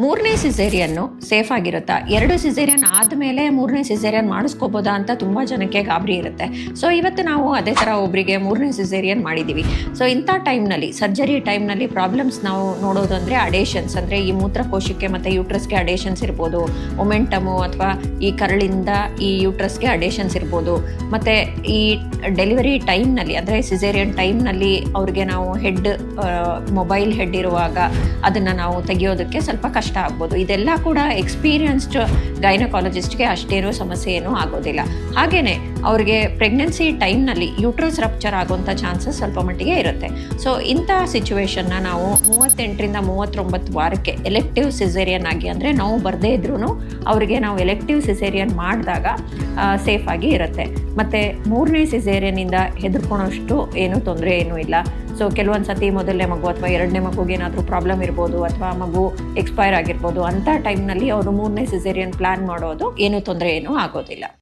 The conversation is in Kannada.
ಮೂರನೇ ಸಿಸೇರಿಯನ್ನು ಸೇಫ್ ಆಗಿರುತ್ತಾ? ಎರಡು ಸಿಸೇರಿಯನ್ ಆದಮೇಲೆ ಮೂರನೇ ಸಿಸೇರಿಯನ್ ಮಾಡಿಸ್ಕೋಬೋದಾ ಅಂತ ತುಂಬ ಜನಕ್ಕೆ ಗಾಬರಿ ಇರುತ್ತೆ. ಸೊ ಇವತ್ತು ನಾವು ಅದೇ ಥರ ಒಬ್ಬರಿಗೆ ಮೂರನೇ ಸಿಸೇರಿಯನ್ ಮಾಡಿದ್ದೀವಿ ಸೊ ಇಂಥ ಟೈಮ್ನಲ್ಲಿ ಸರ್ಜರಿ ಟೈಮ್ನಲ್ಲಿ ಪ್ರಾಬ್ಲಮ್ಸ್ ನಾವು ನೋಡೋದು ಅಂದರೆ ಅಡೇಷನ್ಸ್ ಅಂದರೆ ಈ ಮೂತ್ರಕೋಶಕ್ಕೆ ಮತ್ತು ಯೂಟ್ರಸ್ಗೆ ಅಡೇಷನ್ಸ್ ಇರ್ಬೋದು. ಒಮೆಂಟಮು ಅಥವಾ ಈ ಕರಳಿಂದ ಈ ಯೂಟ್ರಸ್ಗೆ ಅಡೇಷನ್ಸ್ ಇರ್ಬೋದು. ಮತ್ತು ಈ ಡೆಲಿವರಿ ಟೈಮ್ನಲ್ಲಿ ಅಂದರೆ ಸಿಸೇರಿಯನ್ ಟೈಮ್ನಲ್ಲಿ ಅವ್ರಿಗೆ ನಾವು ಹೆಡ್ ಮೊಬೈಲ್ ಹೆಡ್ ಇರುವಾಗ ಅದನ್ನು ನಾವು ತೆಗೆಯೋದಕ್ಕೆ ಸ್ವಲ್ಪ ಆಗ್ಬೋದು. ಇದೆಲ್ಲ ಕೂಡ ಎಕ್ಸ್ಪೀರಿಯನ್ಸ್ಡ್ ಗೈನಕಾಲಜಿಸ್ಟ್ಗೆ ಅಷ್ಟೇನೂ ಸಮಸ್ಯೆ ಏನೂ ಆಗೋದಿಲ್ಲ. ಹಾಗೆಯೇ ಅವ್ರಿಗೆ ಪ್ರೆಗ್ನೆನ್ಸಿ ಟೈಮ್ನಲ್ಲಿ ಯೂಟ್ರಸ್ ರಪ್ಚರ್ ಆಗುವಂಥ ಚಾನ್ಸಸ್ ಸ್ವಲ್ಪ ಮಟ್ಟಿಗೆ ಇರುತ್ತೆ. ಸೊ ಇಂಥ ಸಿಚುವೇಶನ್ನ ನಾವು ಮೂವತ್ತೆಂಟರಿಂದ ಮೂವತ್ತೊಂಬತ್ತು ವಾರಕ್ಕೆ ಎಲೆಕ್ಟಿವ್ ಸಿಸೇರಿಯನ್ ಆಗಿ ಅಂದರೆ ನೋವು ಬರದೇ ಇದ್ರೂ ಅವರಿಗೆ ನಾವು ಎಲೆಕ್ಟಿವ್ ಸಿಸೇರಿಯನ್ ಮಾಡಿದಾಗ ಸೇಫಾಗಿ ಇರುತ್ತೆ. ಮತ್ತು ಮೂರನೇ ಸಿಸೇರಿಯನಿಂದ ಹೆದರ್ಕೊಳೋಷ್ಟು ಏನೂ ತೊಂದರೆ ಏನೂ ಇಲ್ಲ. ಸೊ ಕೆಲವೊಂದು ಸತಿ ಮೊದಲನೇ ಮಗು ಅಥವಾ ಎರಡನೇ ಮಗುಗೆ ಏನಾದರೂ ಪ್ರಾಬ್ಲಮ್ ಇರ್ಬೋದು ಅಥವಾ ಮಗು ಎಕ್ಸ್ಪೈರ್ ಆಗಿರ್ಬೋದು ಅಂಥ ಟೈಮ್ನಲ್ಲಿ ಅವರು ಮೂರನೇ ಸಿಸೇರಿಯನ್ ಪ್ಲ್ಯಾನ್ ಮಾಡೋದು ಏನೂ ತೊಂದರೆ ಏನೂ ಆಗೋದಿಲ್ಲ.